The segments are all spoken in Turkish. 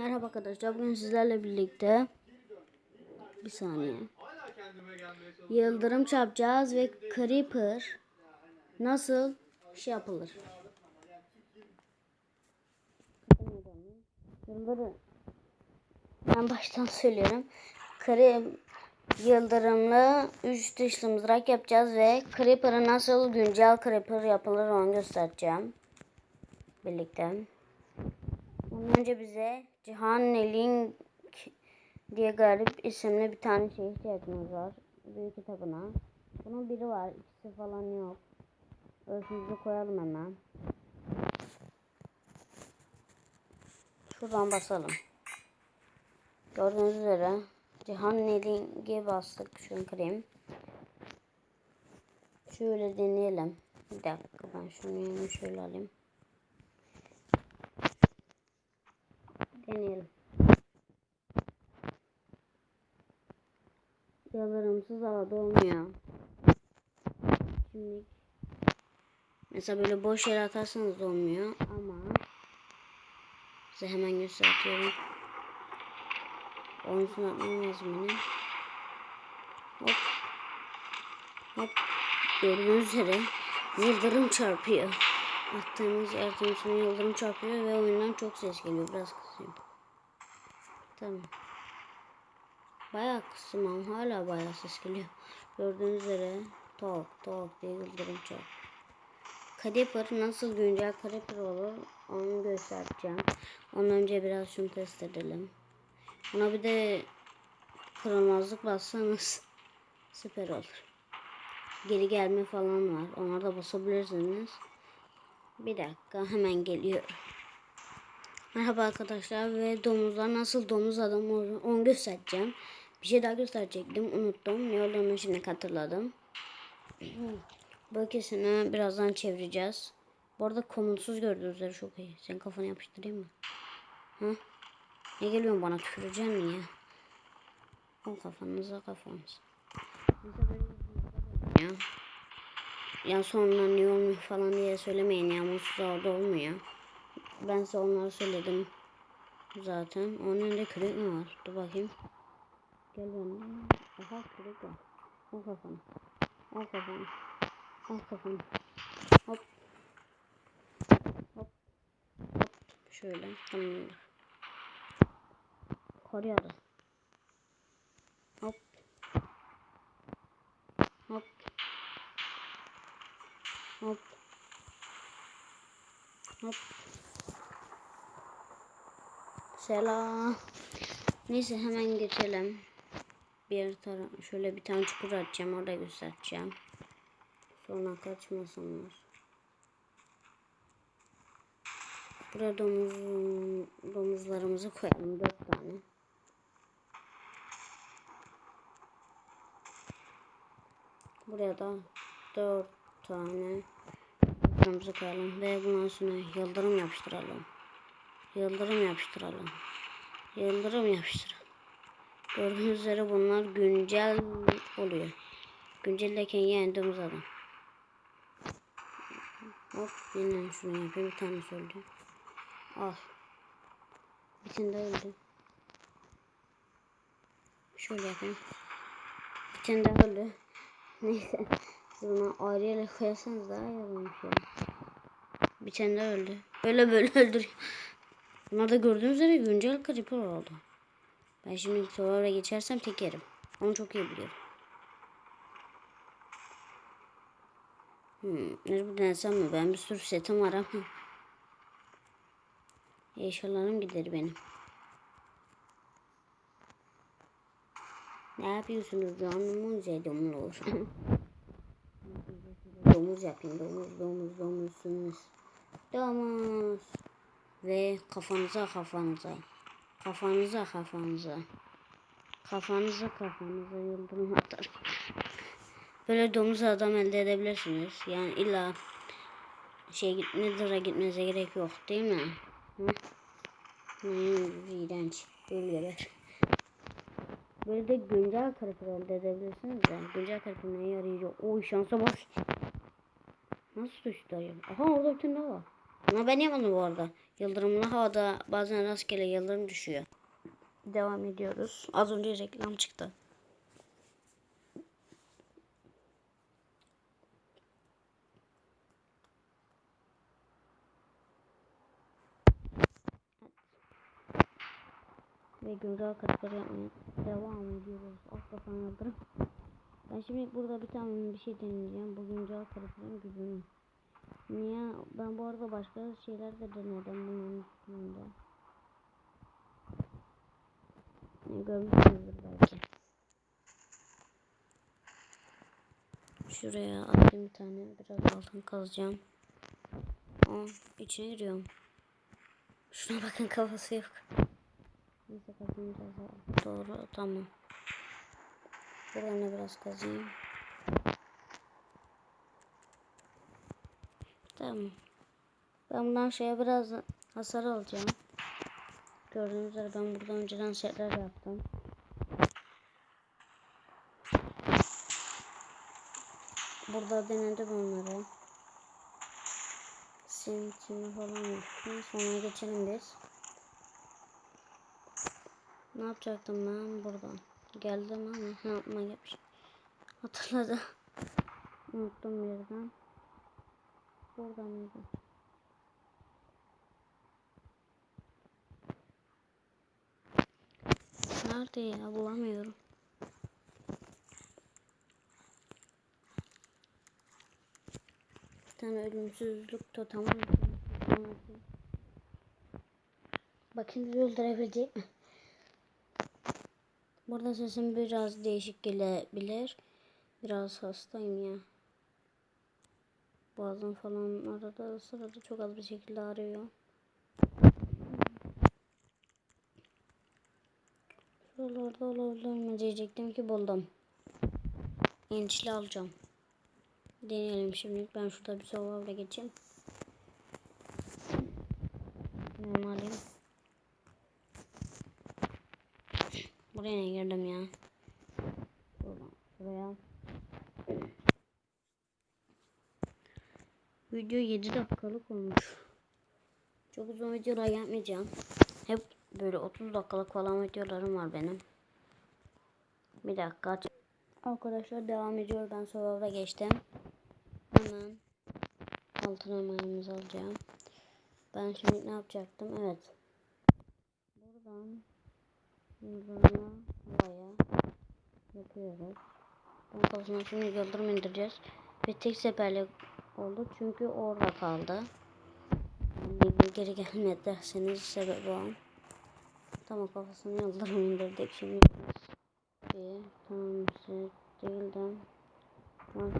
Merhaba arkadaşlar. Bugün sizlerle birlikte bir saniye. Yıldırım çarpacağız ve Creeper nasıl şey yapılır? Yıldırım. Ben baştan söylüyorum. Kare yıldırımlı 3 dişli mızrak yapacağız ve Creeper'ı nasıl güncel Creeper yapılır onu göstereceğim. Birlikte. Önce bize Cihan Nelink diye garip isimli bir tane şey ihtiyacımız var. Büyük kitabına. Bunun biri var. ikisi falan yok. Ölçümüzü koyalım hemen. Şuradan basalım. Gördüğünüz üzere Cihan Nelink'e bastık. Şunu kırayım. Şöyle deneyelim. Bir dakika ben şunu şöyle alayım. Deneyelim. Yıldırımsız havada olmuyor. Şimdi mesela böyle boş yere atarsanız olmuyor ama size hemen gösteriyorum. Onun için atmam lazım benim. Hop. Hop. Gördüğünüz üzere yıldırım çarpıyor. Attığımız sonra yıldırım çarpıyor ve oyundan çok ses geliyor. Biraz kısayım. Tamam. Bayağı kısım ama hala bayağı ses geliyor. Gördüğünüz üzere tok tok diye yıldırım çarpıyor. Creeper nasıl güncel Creeper olur onu göstereceğim. Ondan önce biraz şunu test edelim. Buna bir de kırılmazlık bassanız süper olur. Geri gelme falan var. Onları da basabilirsiniz. Bir dakika hemen geliyor. Merhaba arkadaşlar ve domuzlar nasıl domuz adam olur onu göstereceğim. Bir şey daha gösterecektim unuttum. Ne olduğunu şimdi hatırladım. Bu ikisini birazdan çevireceğiz. Bu arada komutsuz gördüğünüz üzere çok iyi. Senin kafanı yapıştırayım mı? Hı? Ne geliyorsun bana tüküreceksin mi ya? O kafanıza kafanız. Ya. Ya sonra niye olmuyor falan diye söylemeyin ya. Mutsuz orada olmuyor. Ben size onları söyledim. Zaten. Onun önünde kürek mi var? Dur bakayım. Gel yanıma. Aha kürek var. Al kafanı. Al kafanı. Al kafanı. Hop. Hop. Hop. Şöyle. Tamamdır. Kar. Hop. Hop. Hop. Hop. Selam. Neyse hemen geçelim. Bir taraf şöyle bir tane çukur açacağım orada göstereceğim. Sonra kaçmasınlar. Buraya domuz, domuzlarımızı koyalım dört tane. Buraya da dört tane yıldırımızı koyalım ve bundan sonra yıldırım yapıştıralım. Yıldırım yapıştıralım. Yıldırım yapıştıralım. Gördüğünüz üzere bunlar güncel oluyor. Güncelleyken yendiğimiz adam. Hop yine şunu yapayım. Bir tane öldü. Al. Daha öldü. Şöyle yapayım. Daha öldü. Neyse. Siz bunu ayrı yere koyarsanız daha iyi olmuş ya. Bir daha öldü. Böyle böyle öldürüyor. Bunlar da gördüğünüz üzere güncel creeper oldu. Ben şimdi sonra geçersem tek yerim. Onu çok iyi biliyorum. Hmm, nerede denesem mi? Ben bir sürü setim var ama. Eşyalarım gider benim. Ne yapıyorsunuz? Canımın zeydumlu olur. domuz yapayım. Domuz, domuz, domuzsunuz. Domuz. Ve kafanıza kafanıza. Kafanıza kafanıza. Kafanıza kafanıza yıldırım atar. Böyle domuz adam elde edebilirsiniz. Yani illa şey gitmedire gitmenize gerek yok değil mi? Hı? Hmm, iğrenç bölgeler. Böyle de güncel karıpır elde edebilirsiniz de. Güncel karıpır neye yarayacak? Oy şansa bak. Nasıl düştü ayım? Aha orada bir tane var. Ama ben yapmadım bu arada. Yıldırımlı havada bazen rastgele yıldırım düşüyor. Devam ediyoruz. Az önce reklam çıktı. Ve güncel katıkları yapmaya devam ediyoruz. Az kafan yıldırım. Ben şimdi burada bir tane bir şey deneyeceğim. Bu güncel katıkların gücünü. Niye? Ben bu arada başka şeyler de denedim bunun üstünde. Görmüşsünüzdür belki. Şuraya attım bir tane. Biraz altın kazacağım. Aa, içine giriyorum. Şuna bakın kafası yok. Neyse kazanacağız. Doğru tamam. Buradan da biraz kazayım. Tamam. Ben bundan şeye biraz hasar alacağım. Gördüğünüz üzere ben burada önceden setler yaptım. Burada denedim onları. Sim falan yaptım. Sonra geçelim biz. Ne yapacaktım ben buradan? Geldim ama ne yapma yapmış. Hatırladım. Unuttum birden. Burada mıydı? Nerede ya bulamıyorum. Bir tane ölümsüzlük yapayım. Bakın bizi öldürebilecek mi? Burada sesim biraz değişik gelebilir. Biraz hastayım ya. Boğazım falan arada sırada çok az bir şekilde ağrıyor. Şuralarda olabilir mi diyecektim ki buldum. Enişli alacağım. Deneyelim şimdi. Ben şurada bir survival'a geçeyim. Ben alayım. Buraya ne girdim ya? Buradan buraya. Video 7 dakikalık olmuş. Çok uzun videolar yapmayacağım. Hep böyle 30 dakikalık falan videolarım var benim. Bir dakika. Arkadaşlar devam ediyor. Ben Survivor'a geçtim. Hemen altın emeğimizi alacağım. Ben şimdi ne yapacaktım? Evet. Buradan yıldırımı havaya yapıyoruz. Ben kafasına şimdi yıldırım indireceğiz. Ve tek seferlik oldu çünkü orada kaldı. Yani geri gelmedi derseniz sebep o. Tamam kafasını yıldırım indirdik şimdi. Bir tamam size değildim. Sonra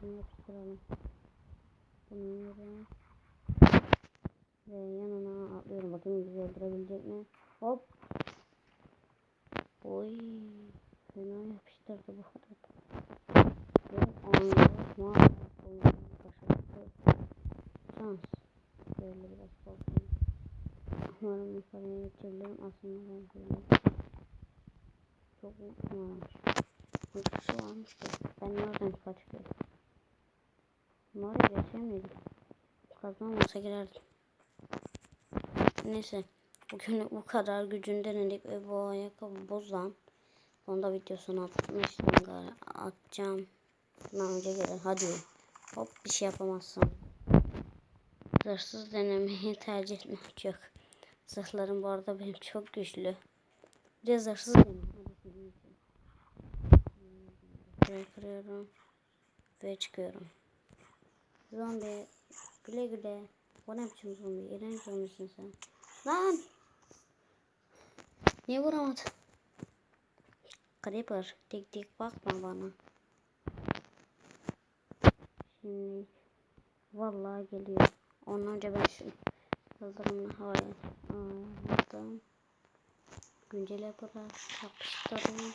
şunu yapıştıralım. Bunu yere ve yanına atlıyorum. Bakın bizi öldürebilecek mi? Hop. Oy. Fena yapıştırdı bu arada. Ve anladık. Şans. Böyle biraz korktum. Umarım yukarıya geçebilirim. Aslında ben böyle çok unutmamış. Bir kişi varmış ki. Ben nereden kaçıyorum? Mağara geçemiyordum. Kazma olmasa girerdim. Neyse. Bugün bu kadar gücünü denedik ve bu ayakkabı bozan. Onu da videosunu atmıştım galiba. Atacağım. Bundan önce gelir. Hadi. Hop bir şey yapamazsın. Zırhsız denemeyi tercih etmek yok. Zırhlarım bu arada benim çok güçlü. Bir de zırhsız kırıyorum. Ve çıkıyorum. Zombi. Güle güle. O ne biçim zombi? İğrenç zombisin sen. Lan! Niye vuramadın? Creeper. Dik dik bakma bana. Şimdi vallahi geliyor. Ondan önce ben şu yıldırımını havaya attım. Güncele bırak. Yapıştırdım.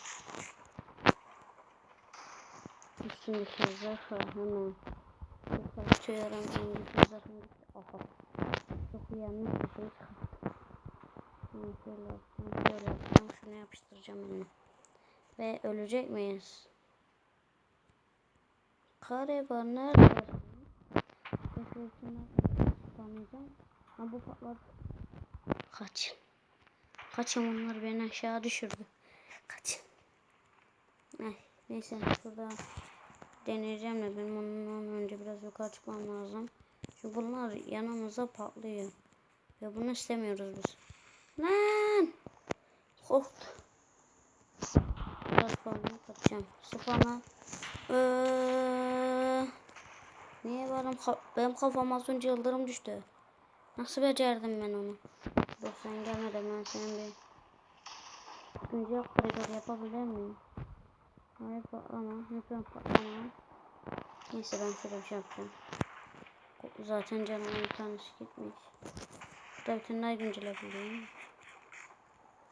Üstündeki zırhı hemen. İngilizce zırhım gitti. Oha. Çok yanlış bir şey şöyle yapacağım. Şöyle yapacağım. Şunu yapıştıracağım eline. Ve ölecek miyiz? Kare var nerede? Bekle spawnlayacağım. Ha bu patladı. Kaçın. Kaçın onlar beni aşağı düşürdü. Kaçın. Ay, neyse şurada deneyeceğim de benim ondan önce biraz yukarı çıkmam lazım. Çünkü bunlar yanımıza patlıyor. Ve bunu istemiyoruz biz. Lan! Korktu. Biraz spawn'ı kapacağım. Spawn'a ee, Niye ka- benim kafama az önce yıldırım düştü. Nasıl becerdim ben onu? Dur sen gelmeden ben senin bir güncel koridor yapabilir miyim? Hayır patlama. Lütfen patlama. Neyse ben şöyle bir şey yapacağım. Zaten canımın bir tanesi gitmiş. Burada bir tane daha güncel yapayım.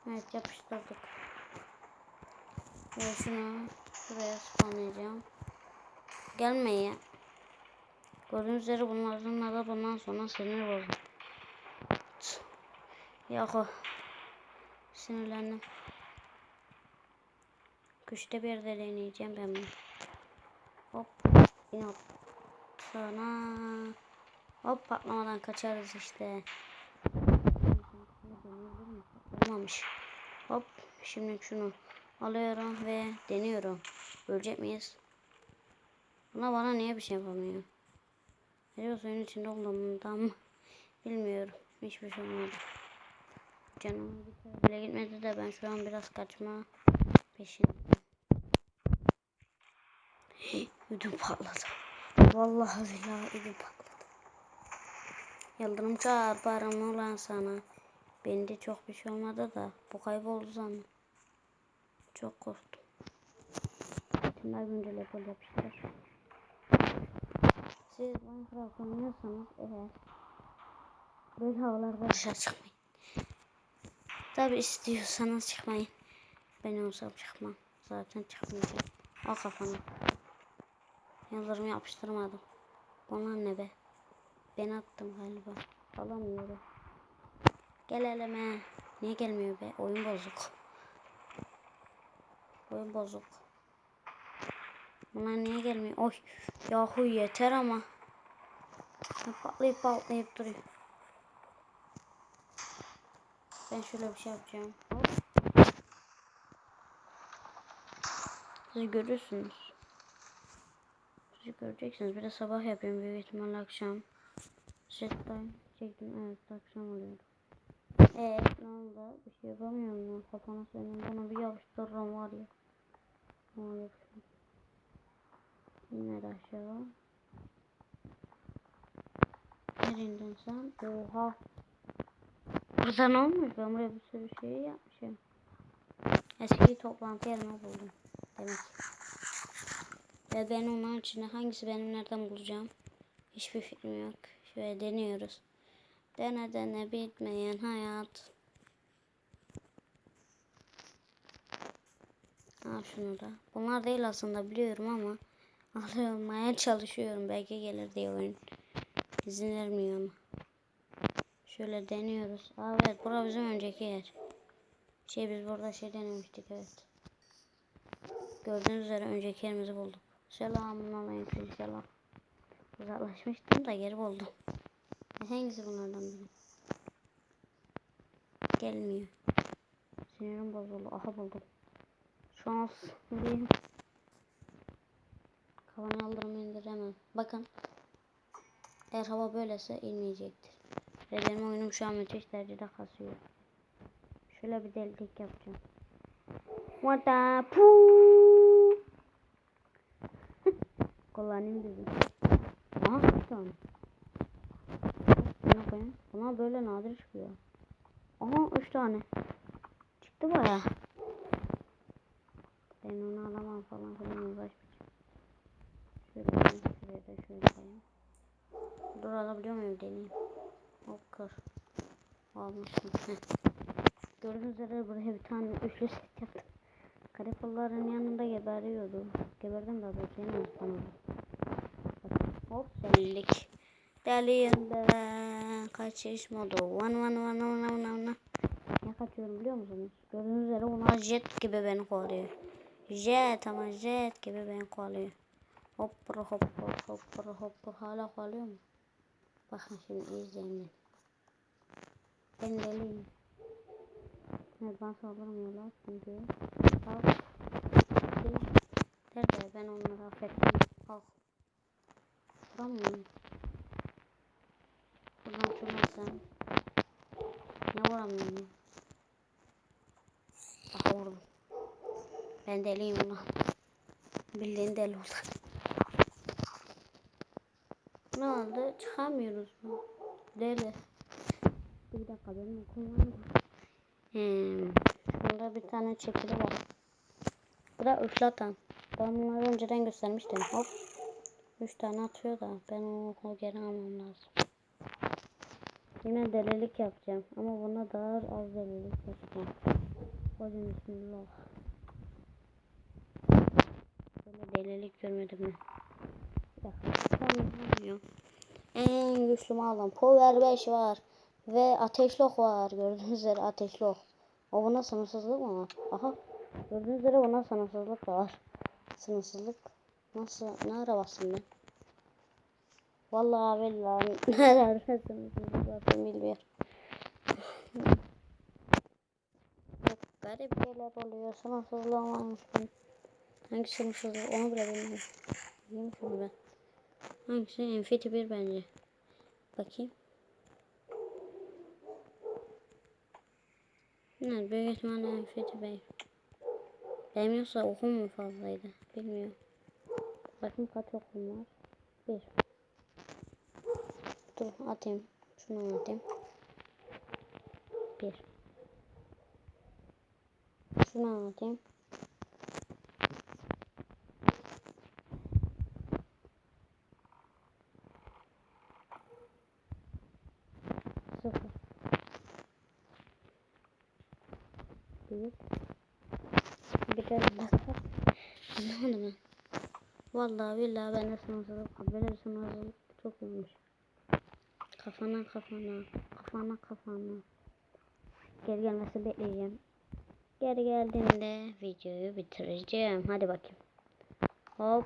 Evet yapıştırdık. Ve şunu şuraya spawnlayacağım. Gelme ya. Gördüğünüz üzere bunlardan da bundan sonra sinir bozdum. Yahu. Sinirlendim. Köşede bir yerde deneyeceğim ben bunu. Hop. Yine sana. Hop patlamadan kaçarız işte. Olmamış. Hop. Şimdi şunu alıyorum ve deniyorum. Ölecek miyiz? Buna bana niye bir şey yapamıyor? Acaba suyun içinde olduğumdan mı? Bilmiyorum. Hiçbir şey olmadı. Canım bile gitmedi de ben şu an biraz kaçma peşindeyim. Ödüm patladı. Vallahi billahi ödüm patladı. Yıldırım çarparım ulan sana. Bende çok bir şey olmadı da bu kayboldu sandım. Çok korktum. Şunlar güncel yapıl yapıştır. Siz Minecraft oynuyorsanız eğer böyle havalarda dışarı çıkmayın. Tabi istiyorsanız çıkmayın. Ben olsam çıkmam. Zaten çıkmayacağım. Al kafanı. Yıldırım yapıştırmadım. Bunlar ne be? Ben attım galiba. Alamıyorum. Gel eleme. Niye gelmiyor be? Oyun bozuk. Oyun bozuk. Bunlar niye gelmiyor? Oy. Yahu yeter ama. Patlayıp patlayıp duruyor. Ben şöyle bir şey yapacağım. Siz görürsünüz. Siz göreceksiniz. Bir de sabah yapıyorum büyük ihtimalle akşam. Settime çektim. Evet akşam oluyor. Eee ne oldu? Bir şey yapamıyorum ya. Kafana senin bunu bir yapıştırırım var ya. Ne şimdi? İner aşağı. Nereden sen? Oha. Burada ne olmuş? Ben buraya bir sürü şey yapmışım. Eski toplantı yerine buldum. Demek. Ve ben onun içinde hangisi benim nereden bulacağım? Hiçbir fikrim yok. Şöyle deniyoruz. Dene dene bitmeyen hayat. Al şunu da. Bunlar değil aslında biliyorum ama almaya çalışıyorum. Belki gelir diye oyun. İzin vermiyor ama. Şöyle deniyoruz. Aa, evet bura bizim önceki yer. Şey biz burada şey denemiştik evet. Gördüğünüz üzere önceki yerimizi bulduk. Selamun aleyküm selam. Uzaklaşmıştım da geri buldum. Hangisi bunlardan biri? Gelmiyor. Sinirim bozuldu. Aha buldum. Şans diyeyim. Kafanı aldırımı indiremem. Bakın. Eğer hava böylese inmeyecektir. Ve benim oyunum şu an müthiş derecede kasıyor. Şöyle bir delilik yapacağım. What the poo? Kullanayım dedim. Aha tane. Buna koyayım. Buna böyle nadir çıkıyor. Aha üç tane. Çıktı baya. Ben onu alamam falan filan uğraşmayacağım. Şöyle koyayım. Şöyle koyayım. Dur alabiliyor muyum deneyeyim. Hop kır. Almışım. Gördüğünüz üzere buraya bir tane üçlü set yaptım. Karakolların yanında geberiyordu. Geberdim daha doğrusu yine unutamadım. Hop delilik. Deliyim ben. Kaçış modu. Van van van van van van. Ne kaçıyorum biliyor musunuz? Gördüğünüz üzere bunlar jet gibi beni kovalıyor. Jet ama jet gibi beni kovalıyor. Hop hop hop hop hop hop hala kovalıyor mu? Bakın şimdi izleyin. Ben deliyim. Evet bana saldırmıyorlar çünkü. Al. Nerede ben onları affettim. Al. Vuramıyorum. Buradan şuradan Ne vuramıyorum? Aha vurdum. Ben deliyim ulan. Bildiğin deli oldu. Ne oldu? Çıkamıyoruz mu? Deli. Bir dakika benim mı? Hmm. Şurada bir tane çekili var. Bu da ıslatan. Ben bunları önceden göstermiştim. Hop. Üç tane atıyor da ben onu o geri almam lazım. Yine delilik yapacağım. Ama buna daha az delilik yapacağım. Hadi bismillah. Böyle delilik görmedim ben. Dakika. Tamam. En güçlü malım. Power 5 var. Ve ateşli ok var. Gördüğünüz üzere ateşli ok. O buna sınırsızlık mı var? Aha. Gördüğünüz üzere buna sınırsızlık var. Sınırsızlık. Nasıl? Ne ara bastım ben? Vallahi billahi. Ne ara sınırsızlık bilmiyorum. Çok garip şeyler oluyor. Sınırsızlığım varmış. Hangi sınırsızlık? Onu bile bilmiyorum. Şunu ben. Hangisi? Infinity 1 bence. Bakayım. Ne? Büyük ihtimalle Infinity 1. Benim yoksa okum mu fazlaydı? Bilmiyorum. Bakayım kaç okum var. Bir. Dur atayım. Şunu atayım. Bir. Şunu atayım. Sıfır. Bir. Bir de dakika. Anlamadım ben. Vallahi billahi ben de sınırsızlık. Böyle bir sınırsızlık çok olmuş. Kafana kafana. Kafana kafana. Geri gelmesi bekleyeceğim. Geri geldiğinde videoyu bitireceğim. Hadi bakayım. Hop.